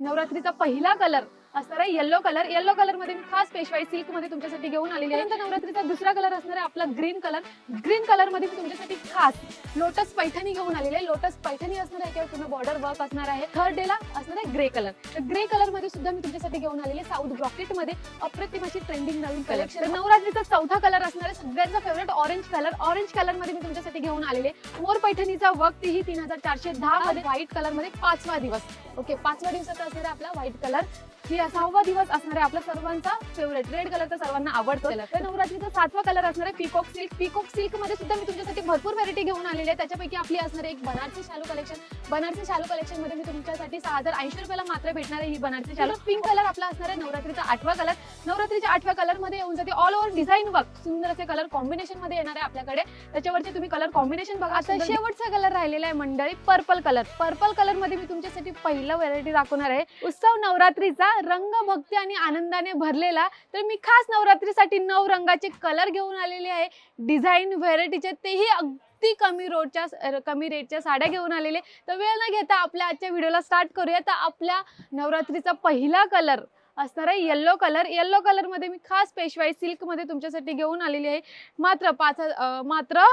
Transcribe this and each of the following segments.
नवरात्रीचा पहिला कलर असणार आहे. येल्लो कलर येल्लो कलरमध्ये मी खास पेशवाई सिल्कमध्ये तुमच्यासाठी घेऊन आलेली आहे. नवरात्रीचा दुसरा कलर असणार आहे आपला ग्रीन कलर ग्रीन कलरमध्ये मी तुमच्यासाठी खास लोटस पैठणी घेऊन आलेली आहे. लोटस पैठणी असणार आहे. किंवा पूर्ण बॉर्डर वर्क असणार आहे. थर्ड डे ला असणार आहे ग्रे कलर तर ग्रे कलरमध्ये सुद्धा मी तुमच्यासाठी घेऊन आलेली आहे. साऊथ ब्रॉकेटमध्ये अप्रतिम अशी ट्रेंडिंग नवीन कलेक्शन नवरात्रीचा चौथा कलर असणार आहे. सगळ्यांचा फेवरेट ऑरेंज कलर ऑरेंज कलरमध्ये मी तुमच्यासाठी घेऊन आलेले मोर पैठणीचा वर्क तीही तीन हजार चारशे दहा मध्ये. व्हाईट कलरमध्ये पाचवा दिवस. ओके पाचवा दिवसाचा असणार आहे आपला व्हाईट कलर ही सहावा दिवस असणार आहे आपला सर्वांचा फेवरेट रेड कलर तर सर्वांना आवडतो तर नवरात्रीचा सातवा कलर असणार आहे पिकॉक सिल्क पिकॉक सिल्कमध्ये सुद्धा मी तुमच्यासाठी भरपूर व्हरायटी घेऊन आलेली आहे. त्याच्यापैकी आपली असणार आहे एक बनारसी शालू कलेक्शन बनारसी शालू कलेक्शनमध्ये मी तुमच्यासाठी सहा हजार ऐंशी रुपयाला मात्र भेटणार आहे ही बनारसी शालू. पिंक कलर आपला असणार आहे नवरात्रीचा आठवा कलर नवरात्रीच्या आठव्या कलरमध्ये येऊन जाते ऑल ओव्हर डिझाईन वर्क सुंदर असे कलर कॉम्बिनेशनमध्ये येणार आहे आपल्याकडे. त्याच्यावरचे तुम्ही कलर कॉम्बिनेशन बघा. आता शेवटचा कलर राहिलेला आहे मंडळी पर्पल कलर पर्पल कलरमध्ये मी तुमच्यासाठी पहिला व्हरायटी दाखवणार आहे. उत्सव नवरात्रीचा रंग भक्ती आणि आनंदाने भरलेला तर मी खास नवरात्रीसाठी नऊ रंगाचे कलर घेऊन आलेले आहे. डिझाईन व्हेरायटीचे तेही अगदी कमी रोडच्या कमी रेटच्या साड्या घेऊन आलेले. तर वेळ न घेता आपल्या आजच्या व्हिडिओला स्टार्ट करूया. तर आपल्या नवरात्रीचा पहिला कलर असणार आहे. येल्लो कलर येल्लो कलरमध्ये मी खास पेशवाई सिल्कमध्ये तुमच्यासाठी घेऊन आलेली आहे. मात्र पाच मात्र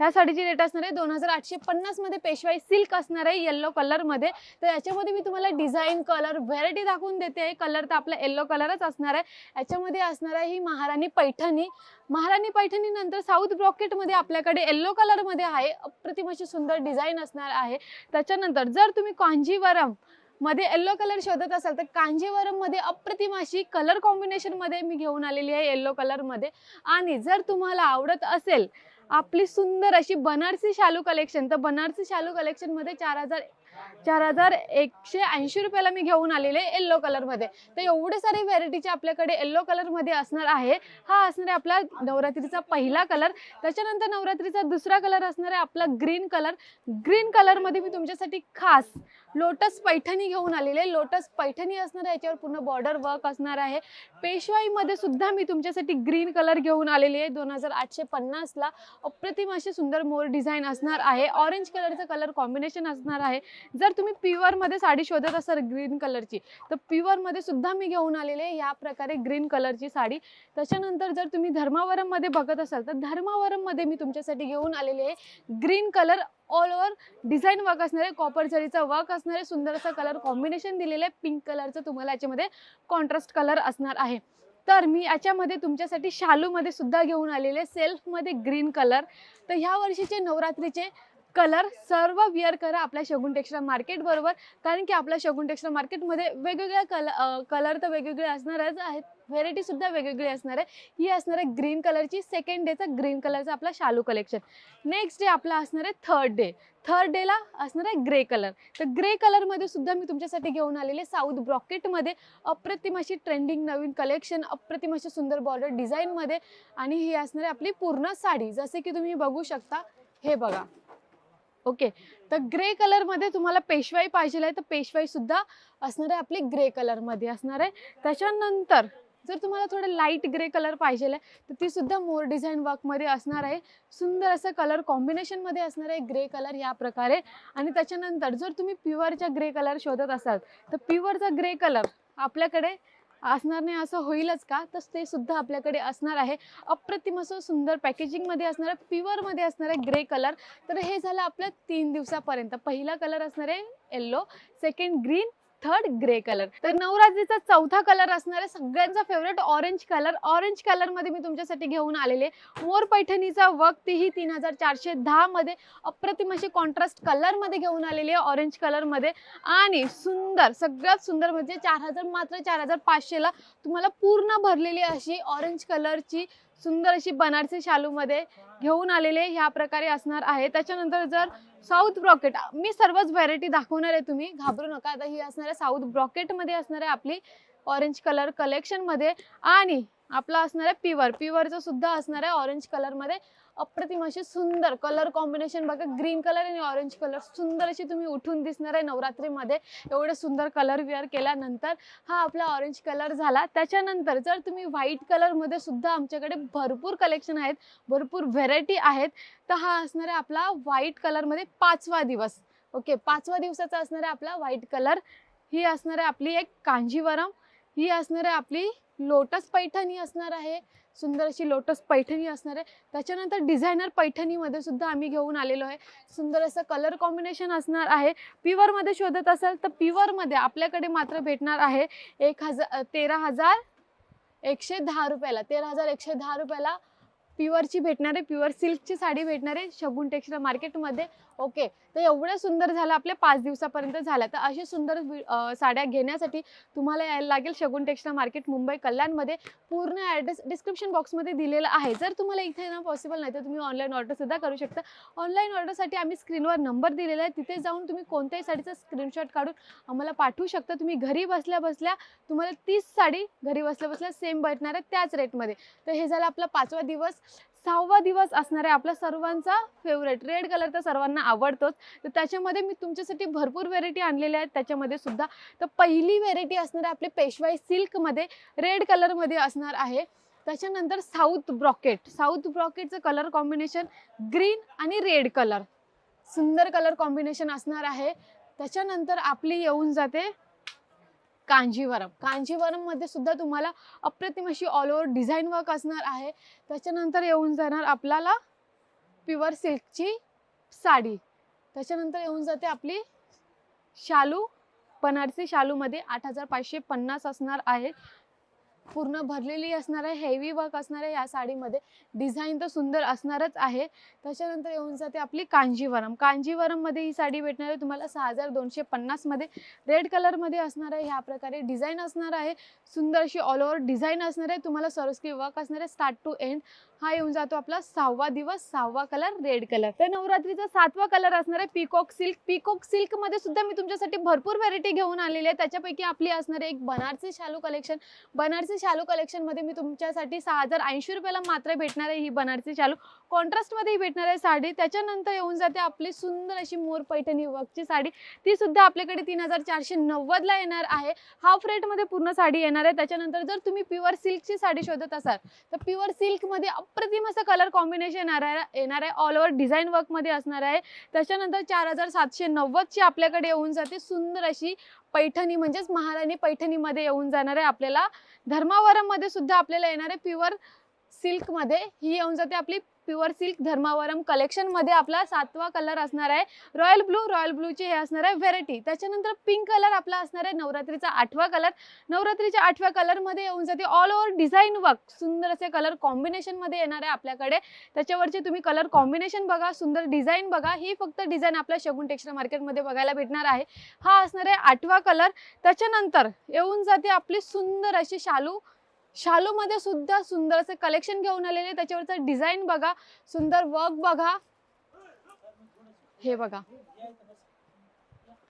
ह्या साडीची रेट असणार आहे दोन हजार आठशे पन्नासमध्ये पेशवाई सिल्क असणार आहे येल्लो कलरमध्ये तर याच्यामध्ये मी तुम्हाला डिझाईन कलर व्हेरायटी दाखवून देते आहे. कलर तर आपला येल्लो कलरच असणार आहे. याच्यामध्ये असणार आहे ही महाराणी पैठणी. महाराणी पैठणी नंतर साऊथ ब्रॉकेटमध्ये आपल्याकडे येल्लो कलरमध्ये आहे. अप्रतिम अशी सुंदर डिझाईन असणार आहे. त्याच्यानंतर जर तुम्ही कांजीवरम मध्ये येल्लो कलर शोधत असाल तर कांजीवरममध्ये अप्रतिम अशी कलर कॉम्बिनेशनमध्ये मी घेऊन आलेली आहे येल्लो कलरमध्ये. आणि जर तुम्हाला आवडत असेल आपली सुंदर अशी बनारसी शालू कलेक्शन तर बनारसी शालू कलेक्शनमध्ये चार हजार चार हजार एकशे ऐंशी रुपयाला मी घेऊन आलेले येल्लो कलरमध्ये तर एवढे सारे व्हेरायटीचे आपल्याकडे येल्लो कलरमध्ये असणार आहे. हा असणार आहे आपला नवरात्रीचा पहिला कलर त्याच्यानंतर नवरात्रीचा दुसरा कलर असणार आहे आपला ग्रीन कलर ग्रीन कलरमध्ये मी तुमच्यासाठी खास लोटस पैठणी घेऊन आलेले. लोटस पैठणी असणार आहे याच्यावर पूर्ण बॉर्डर वर्क असणार आहे. पेशवाईमध्ये सुद्धा मी तुमच्यासाठी ग्रीन कलर घेऊन आलेली आहे. दोन हजार आठशे पन्नासला अप्रतिम असे सुंदर मोर डिझाईन असणार आहे. ऑरेंज कलरचं कलर कॉम्बिनेशन असणार आहे. जर तुम्ही प्युअरमध्ये साडी शोधत असाल ग्रीन कलरची तर प्युअरमध्ये सुद्धा मी घेऊन आलेले आहे. या प्रकारे ग्रीन कलरची साडी. त्याच्यानंतर जर तुम्ही धर्मावरममध्ये बघत असाल तर धर्मावरममध्ये मी तुमच्यासाठी घेऊन आलेले आहे. Green colour all over design work असणार आहे कॉपर जरीचा वर्क असणार आहे सुंदर असं कलर कॉम्बिनेशन दिलेलं आहे पिंक कलरचं तुम्हाला याच्यामध्ये कॉन्ट्रास्ट कलर असणार आहे. तर मी याच्यामध्ये तुमच्यासाठी शालूमध्ये सुद्धा घेऊन आलेले सेल्फमध्ये ग्रीन कलर तर ह्या वर्षीचे नवरात्रीचे कलर सर्व विअर करा आपल्या शगुन टेक्स्टाईल मार्केट बरोबर. कारण की आपल्या शगुन टेक्स्टाईल मार्केटमध्ये वेगवेगळ्या कल कलर तर वेगवेगळे असणारच आहेत. व्हेरायटी सुद्धा वेगवेगळी असणार आहे. ही असणार आहे ग्रीन कलरची. सेकंड डेचा ग्रीन कलरचा आपला शालू कलेक्शन नेक्स्ट डे आपला असणार आहे थर्ड डे थर्ड डेला असणार आहे ग्रे कलर तर ग्रे कलरमध्ये सुद्धा मी तुमच्यासाठी घेऊन आलेले साऊथ ब्रॉकेटमध्ये अप्रतिम अशी ट्रेंडिंग नवीन कलेक्शन अप्रतिम अशी सुंदर बॉर्डर डिझाईनमध्ये आणि ही असणार आहे आपली पूर्ण साडी. जसे की तुम्ही बघू शकता. हे बघा. ओके. तर ग्रे कलरमध्ये तुम्हाला पेशवाई पाहिजे आहे तर पेशवाईसुद्धा असणार आहे आपली ग्रे कलरमध्ये असणार आहे. त्याच्यानंतर जर तुम्हाला थोडं लाइट ग्रे कलर पाहिजे आहे तर ती सुद्धा मोर डिझाईन वर्कमध्ये असणार आहे. सुंदर असं कलर कॉम्बिनेशनमध्ये असणार आहे ग्रे कलर या प्रकारे. आणि त्याच्यानंतर जर तुम्ही प्युअरचा ग्रे कलर शोधत असाल तर प्युअरचा ग्रे कलर आपल्याकडे असणार नाही असं होईलच का? तर ते सुद्धा आपल्याकडे असणार आहे. अप्रतिम असं सुंदर पॅकेजिंगमध्ये असणार आहे प्युअरमध्ये असणार आहे ग्रे कलर. तर हे झालं आपलं तीन दिवसापर्यंत. पहिला कलर असणार आहे yellow second green third grey colour. तर नवरात्रीचा चौथा कलर असणारे सगळ्यांचा फेवरेट ऑरेंज कलर ऑरेंज कलरमध्ये मी तुमच्यासाठी घेऊन आलेले. मोर पैठणीचा वर्क तीही तीन हजार चारशे दहा मध्ये अप्रतिम अशी कॉन्ट्रास्ट कलरमध्ये घेऊन आलेली आहे ऑरेंज कलरमध्ये. आणि सुंदर सगळ्यात सुंदर म्हणजे चार हजार मात्र चार हजार पाचशेला तुम्हाला पूर्ण भरलेली अशी ऑरेंज कलरची सुंदर अशी बनारसी शालूमध्ये घेऊन आलेले ह्या प्रकारे असणार आहे. त्याच्यानंतर जर साऊथ ब्रॉकेट मी सर्वच व्हरायटी दाखवणार आहे तुम्ही घाबरू नका. आता ही असणार आहे साऊथ ब्रॉकेटमध्ये असणार आहे आपली ऑरेंज कलर कलेक्शनमध्ये आणि आपला असणार आहे पिवर प्युअरचं सुद्धा असणार आहे ऑरेंज कलरमध्ये अप्रतिम अशी सुंदर कलर कॉम्बिनेशन बघा. ग्रीन कलर आणि ऑरेंज कलर सुंदर अशी तुम्ही उठून दिसणार आहे नवरात्रीमध्ये. एवढे सुंदर कलर वेअर केल्यानंतर हा आपला ऑरेंज कलर झाला. त्याच्यानंतर जर तुम्ही व्हाईट कलरमध्ये सुद्धा आमच्याकडे भरपूर कलेक्शन आहेत भरपूर व्हेरायटी आहेत तर हा असणार आहे आपला व्हाईट कलरमध्ये पाचवा दिवस. ओके पाचवा दिवसाचा असणार आहे आपला व्हाईट कलर ही असणार आहे आपली एक कांजीवरम. ही असणार आहे आपली लोटस पैठणी असणार आहे. सुंदर अशी लोटस पैठणी असणार आहे. त्याच्यानंतर डिझायनर पैठणीमध्ये सुद्धा आम्ही घेऊन आलेलो आहे. सुंदर असं कलर कॉम्बिनेशन असणार आहे. प्युअरमध्ये शोधत असाल तर प्युअरमध्ये आपल्याकडे मात्र भेटणार आहे एक हजार तेरा हजार एकशे दहा रुपयाला. तेरा हजार एकशे दहा रुपयाला प्युअरची भेटणार आहे. प्युअर सिल्कची साडी भेटणार आहे. शगुन टेक्स्टाईल मार्केटमध्ये ओके. तर एवढं सुंदर झालं आपल्या पाच दिवसापर्यंत झालं. तर असे सुंदर साड्या घेण्यासाठी तुम्हाला यायला लागेल शगुन टेक्स्टाईल मार्केट मुंबई कल्याणमध्ये. पूर्ण ॲड्रेस डिस्क्रिप्शन बॉक्समध्ये दिलेला आहे. जर तुम्हाला इथे येणं पॉसिबल नाही तर तुम्ही ऑनलाईन ऑर्डरसुद्धा करू शकता. ऑनलाईन ऑर्डरसाठी आम्ही स्क्रीनवर नंबर दिलेला आहे. तिथे जाऊन तुम्ही कोणत्याही साडीचा स्क्रीनशॉट काढून आम्हाला पाठवू शकता. तुम्ही घरी बसल्या बसल्या तुम्हाला तीच साडी घरी बसल्या बसल्या सेम भेटणार आहे त्याच रेटमध्ये तर हे झालं आपला पाचवा दिवस. सहावा दिवस असणार आहे आपला सर्वांचा फेवरेट रेड कलर तर सर्वांना आवडतोच. तर त्याच्यामध्ये मी तुमच्यासाठी भरपूर व्हेरायटी आणलेल्या आहेत. त्याच्यामध्ये सुद्धा तर पहिली व्हेरायटी असणार आहे आपली पेशवाई सिल्कमध्ये रेड कलरमध्ये असणार आहे. त्याच्यानंतर साऊथ ब्रॉकेट. साऊथ ब्रॉकेटचं कलर कॉम्बिनेशन ग्रीन आणि रेड कलर सुंदर कलर कॉम्बिनेशन असणार आहे. त्याच्यानंतर आपली येऊन जाते कांजीवरम. कांजीवरममध्ये सुद्धा तुम्हाला अप्रतिम अशी ऑल ओव्हर डिझाईन वर्क असणार आहे. त्याच्यानंतर येऊन जाणार आपल्याला प्युअर सिल्कची साडी. त्याच्यानंतर येऊन जाते आपली शालू. बनारसी शालूमध्ये आठ हजार पाचशे पन्नास असणार आहे. पूर्ण भरलेली असणार आहे हेवी वर्क असणार आहे या साडीमध्ये. डिझाईन तर सुंदर असणारच आहे. त्याच्यानंतर येऊन जाते आपली कांजीवरम. कांजीवरममध्ये ही साडी भेटणार आहे तुम्हाला सहा हजार दोनशे पन्नासमध्ये रेड कलरमध्ये असणार आहे ह्या प्रकारे डिझाईन असणार आहे. सुंदर अशी ऑल ओव्हर डिझाईन असणार आहे. तुम्हाला सरस्की वर्क असणार आहे. स्टार्ट टू एंड हा येऊन जातो आपला सहावा दिवस सहावा कलर रेड कलर तर नवरात्रीचा सातवा कलर असणार आहे पिकॉक सिल्क पिकॉक सिल्कमध्ये सुद्धा मी तुमच्यासाठी भरपूर व्हरायटी घेऊन आलेली आहे. त्याच्यापैकी आपली असणार आहे एक बनारसी शालू कलेक्शन बनारसी शालू कलेक्शनमध्ये मी तुमच्यासाठी सहा हजार ऐंशी रुपयाला मात्र भेटणार आहे ही बनारसी शालू. कॉन्ट्रास्ट मध्येही भेटणार आहे साडी. त्याच्यानंतर येऊन जाते आपली सुंदर अशी मोर पैठणी वर्कची साडी. ती सुद्धा आपल्याकडे तीन हजार चारशे नव्वदला येणार आहे. हाफ रेटमध्ये पूर्ण साडी येणार आहे. त्याच्यानंतर जर तुम्ही प्युअर सिल्कची साडी शोधत असाल तर प्युअर सिल्कमध्ये अप्रतिम असं कलर कॉम्बिनेशन येणार आहे येणार आहे. ऑल ओव्हर डिझाईन वर्कमध्ये असणार आहे. त्याच्यानंतर चार हजार सातशे नव्वदची आपल्याकडे येऊन जाते. सुंदर अशी पैठणी म्हणजेच महाराणी पैठणीमध्ये येऊन जाणार आहे आपल्याला. धर्मावरममध्ये सुद्धा आपल्याला येणार आहे. प्युअर सिल्कमध्ये. ही येऊन जाते आपली प्युअर सिल्क धर्मावरम कलेक्शनमध्ये आपला सातवा कलर असणार आहे. रॉयल ब्लू रॉयल ब्लूचे हे असणार आहे व्हेरायटी. त्याच्यानंतर पिंक कलर आपला असणार आहे नवरात्रीचा आठवा कलर. नवरात्रीच्या आठव्या कलरमध्ये येऊन जाते ऑल ओव्हर डिझाईन वर्क सुंदर असे कलर कॉम्बिनेशनमध्ये येणार आहे आपल्याकडे. त्याच्यावरचे तुम्ही कलर कॉम्बिनेशन बघा सुंदर डिझाईन बघा. ही फक्त डिझाईन आपल्या शगुन टेक्स्टाईल मार्केटमध्ये बघायला भेटणार आहे. हा असणार आहे आठवा कलर. त्याच्यानंतर येऊन जाते आपली सुंदर अशी शालू. शालूमध्ये सुद्धा सुंदर असे कलेक्शन घेऊन आलेले. त्याच्यावरचं डिझाईन बघा. सुंदर वर्क बघा. हे बघा.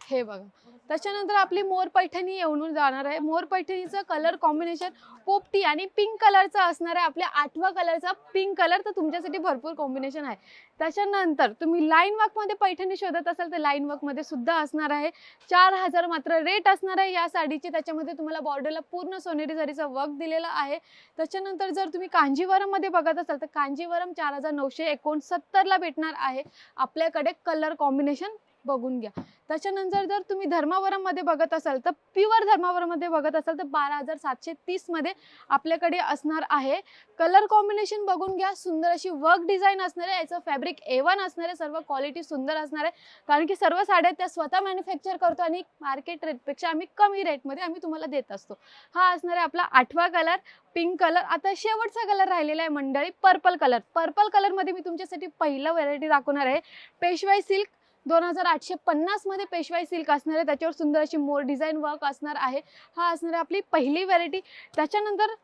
हे बघा. त्याच्यानंतर आपली मोर पैठणी येऊन जाणार आहे. मोर पैठणीचं कलर कॉम्बिनेशन पोपटी आणि पिंक कलरचा असणार आहे. आपल्या आठवा कलरचा पिंक कलर तर तुमच्यासाठी भरपूर कॉम्बिनेशन आहे. त्याच्यानंतर तुम्ही लाईन वर्कमध्ये पैठणी शोधत असाल तर लाईन वर्कमध्ये सुद्धा असणार आहे. चार हजार मात्र रेट असणार आहे या साडीची. त्याच्यामध्ये तुम्हाला बॉर्डरला पूर्ण सोनेरी झरीचा वर्क दिलेला आहे. त्याच्यानंतर जर तुम्ही कांजीवरममध्ये बघत असाल तर कांजीवरम चार हजार नऊशे एकोणसत्तरला भेटणार आहे. आपल्याकडे कलर कॉम्बिनेशन बघून घ्या. त्याच्यानंतर जर तुम्ही धर्मावरममध्ये बघत असाल तर प्युअर धर्मावरममध्ये बघत असाल तर बारा हजार सातशे तीसमध्ये आपल्याकडे असणार आहे. कलर कॉम्बिनेशन बघून घ्या. सुंदर अशी वर्क डिझाईन असणार आहे. याचं फॅब्रिक ए वन असणार आहे. सर्व क्वालिटी सुंदर असणार आहे. कारण की सर्व साड्या त्या स्वतः मॅन्युफॅक्चर करतो आणि मार्केट रेटपेक्षा आम्ही कमी रेटमध्ये आम्ही तुम्हाला देत असतो. हा असणार आहे आपला आठवा कलर पिंक कलर आता शेवटचा कलर राहिलेला आहे मंडळी पर्पल कलर पर्पल कलरमध्ये मी तुमच्यासाठी पहिलं व्हरायटी दाखवणार आहे. पेशवाई सिल्क दोन हजार आठशे पन्नासमध्ये पेशवाई सिल्क असणार आहे. त्याच्यावर सुंदर अशी मोर डिझाईन वर्क असणार आहे. हा असणार आहे आपली पहिली व्हरायटी त्याच्यानंतर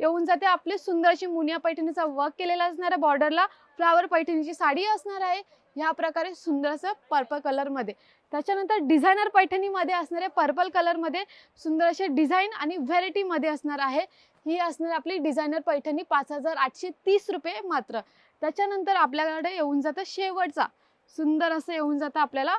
येऊन जाते आपली सुंदर अशी मुनिया पैठणीचा वर्क केलेला असणार आहे बॉर्डरला फ्लावर पैठणीची साडी असणार आहे. ह्या प्रकारे सुंदर असं पर्पल कलरमध्ये त्याच्यानंतर डिझायनर पैठणीमध्ये असणार आहे पर्पल कलरमध्ये सुंदर असे डिझाईन आणि व्हेरायटीमध्ये असणार आहे. ही असणार आपली डिझायनर पैठणी पाच हजार आठशे तीस रुपये मात्र. त्याच्यानंतर आपल्याकडे येऊन जातं शेवटचा. सुंदर असं येऊन जातं आपल्याला.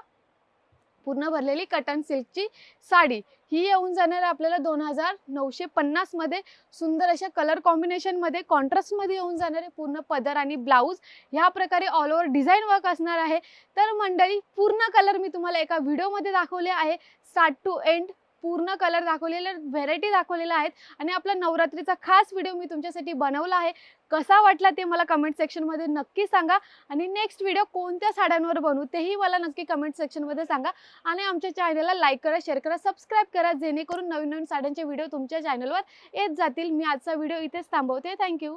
पूर्ण भरलेली कटन सिल्कची साडी. ही येऊन जाणार आहे आपल्याला दोन हजार नऊशे पन्नासमध्ये सुंदर अशा कलर कॉम्बिनेशनमध्ये कॉन्ट्रास्टमध्ये येऊन जाणारे पूर्ण पदर आणि ब्लाऊज ह्या प्रकारे ऑल ओव्हर डिझाईन वर्क असणार आहे. तर मंडळी पूर्ण कलर मी तुम्हाला एका व्हिडिओमध्ये दाखवले आहे. स्टार्ट टू एंड पूर्ण कलर दाखवलेले व्हेरायटी दाखवलेल्या आहेत. आणि आपला नवरात्रीचा खास व्हिडिओ मी तुमच्यासाठी बनवला आहे. कसा वाटला ते मला कमेंट सेक्शनमध्ये नक्की सांगा. आणि नेक्स्ट व्हिडिओ कोणत्या साड्यांवर बनवू तेही मला नक्की कमेंट सेक्शनमध्ये सांगा. आणि आमच्या चॅनलला लाईक करा शेअर करा सबस्क्राईब करा जेणेकरून नवीन नवीन साड्यांचे व्हिडिओ तुमच्या चॅनलवर येत जातील. मी आजचा व्हिडिओ इथेच थांबवते. थँक्यू